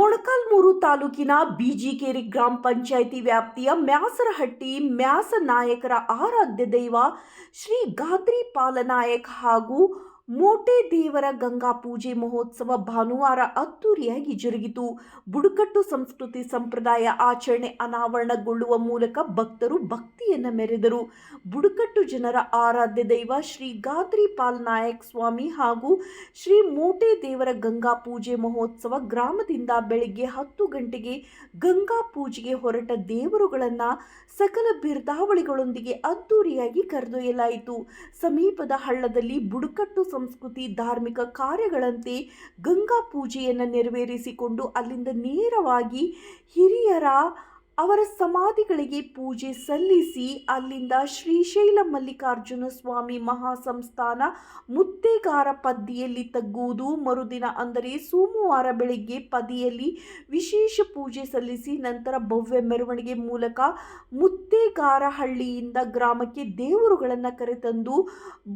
ಮೊಳಕಾಲ್ಮೂರು ತಾಲೂಕಿನ ಬಿಜಿಕೇರಿ ಗ್ರಾಮ ಪಂಚಾಯಿತಿ ವ್ಯಾಪ್ತಿಯ ಮ್ಯಾಸರಹಟ್ಟಿ ಮ್ಯಾಸ ನಾಯಕರ ಆರಾಧ್ಯ ದೈವ ಶ್ರೀ ಗಾದ್ರಿ ಪಾಲನಾಯಕ್ ಹಾಗೂ ಮೋಟೆ ದೇವರ ಗಂಗಾ ಪೂಜೆ ಮಹೋತ್ಸವ ಭಾನುವಾರ ಅದ್ದೂರಿಯಾಗಿ ಜರುಗಿತು. ಬುಡಕಟ್ಟು ಸಂಸ್ಕೃತಿ ಸಂಪ್ರದಾಯ ಆಚರಣೆ ಅನಾವರಣಗೊಳ್ಳುವ ಮೂಲಕ ಭಕ್ತರು ಭಕ್ತಿಯನ್ನು ಮೆರೆದರು. ಬುಡಕಟ್ಟು ಜನರ ಆರಾಧ್ಯ ದೈವ ಶ್ರೀ ಗಾದ್ರಿ ಪಾಲ್ ನಾಯಕ್ ಸ್ವಾಮಿ ಹಾಗೂ ಶ್ರೀ ಮೋಟೆ ದೇವರ ಗಂಗಾ ಪೂಜೆ ಮಹೋತ್ಸವ ಗ್ರಾಮದಿಂದ ಬೆಳಿಗ್ಗೆ ಹತ್ತು ಗಂಟೆಗೆ ಗಂಗಾ ಪೂಜೆಗೆ ಹೊರಟ ದೇವರುಗಳನ್ನು ಸಕಲ ಬಿರ್ದಾವಳಿಗಳೊಂದಿಗೆ ಅದ್ದೂರಿಯಾಗಿ ಕರೆದೊಯ್ಯಲಾಯಿತು. ಸಮೀಪದ ಹಳ್ಳದಲ್ಲಿ ಬುಡಕಟ್ಟು ಸಂಸ್ಕೃತಿ ಧಾರ್ಮಿಕ ಕಾರ್ಯಗಳಂತೆ ಗಂಗಾ ಪೂಜೆಯನ್ನು ನೆರವೇರಿಸಿಕೊಂಡು ಅಲ್ಲಿಂದ ನೇರವಾಗಿ ಹಿರಿಯರ ಅವರ ಸಮಾಧಿಗಳಿಗೆ ಪೂಜೆ ಸಲ್ಲಿಸಿ ಅಲ್ಲಿಂದ ಶ್ರೀಶೈಲ ಮಲ್ಲಿಕಾರ್ಜುನ ಸ್ವಾಮಿ ಮಹಾಸಂಸ್ಥಾನ ಮುತ್ತೇಗಾರ ಪದ್ದಿಯಲ್ಲಿ ತಗ್ಗುವುದು. ಮರುದಿನ ಅಂದರೆ ಸೋಮವಾರ ಬೆಳಿಗ್ಗೆ ಪದಿಯಲ್ಲಿ ವಿಶೇಷ ಪೂಜೆ ಸಲ್ಲಿಸಿ ನಂತರ ಭವ್ಯ ಮೆರವಣಿಗೆ ಮೂಲಕ ಮುತ್ತೇಗಾರಹಳ್ಳಿಯಿಂದ ಗ್ರಾಮಕ್ಕೆ ದೇವರುಗಳನ್ನು ಕರೆತಂದು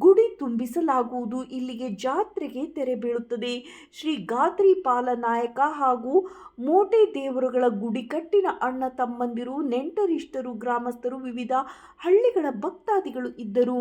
ಗುಡಿ ತುಂಬಿಸಲಾಗುವುದು. ಇಲ್ಲಿಗೆ ಜಾತ್ರೆಗೆ ತೆರೆ ಬೀಳುತ್ತದೆ. ಶ್ರೀ ಗಾತ್ರಿಪಾಲ ಪಾಲನಾಯಕ ಹಾಗೂ ಮೋಟೆ ದೇವರುಗಳ ಗುಡಿ ಕಟ್ಟಿನ ಅಣ್ಣ ತಮ್ಮಂದಿರು ನೆಂಟರಿಷ್ಟರು ಗ್ರಾಮಸ್ಥರು ವಿವಿಧ ಹಳ್ಳಿಗಳ ಭಕ್ತಾದಿಗಳು ಇದ್ದರು.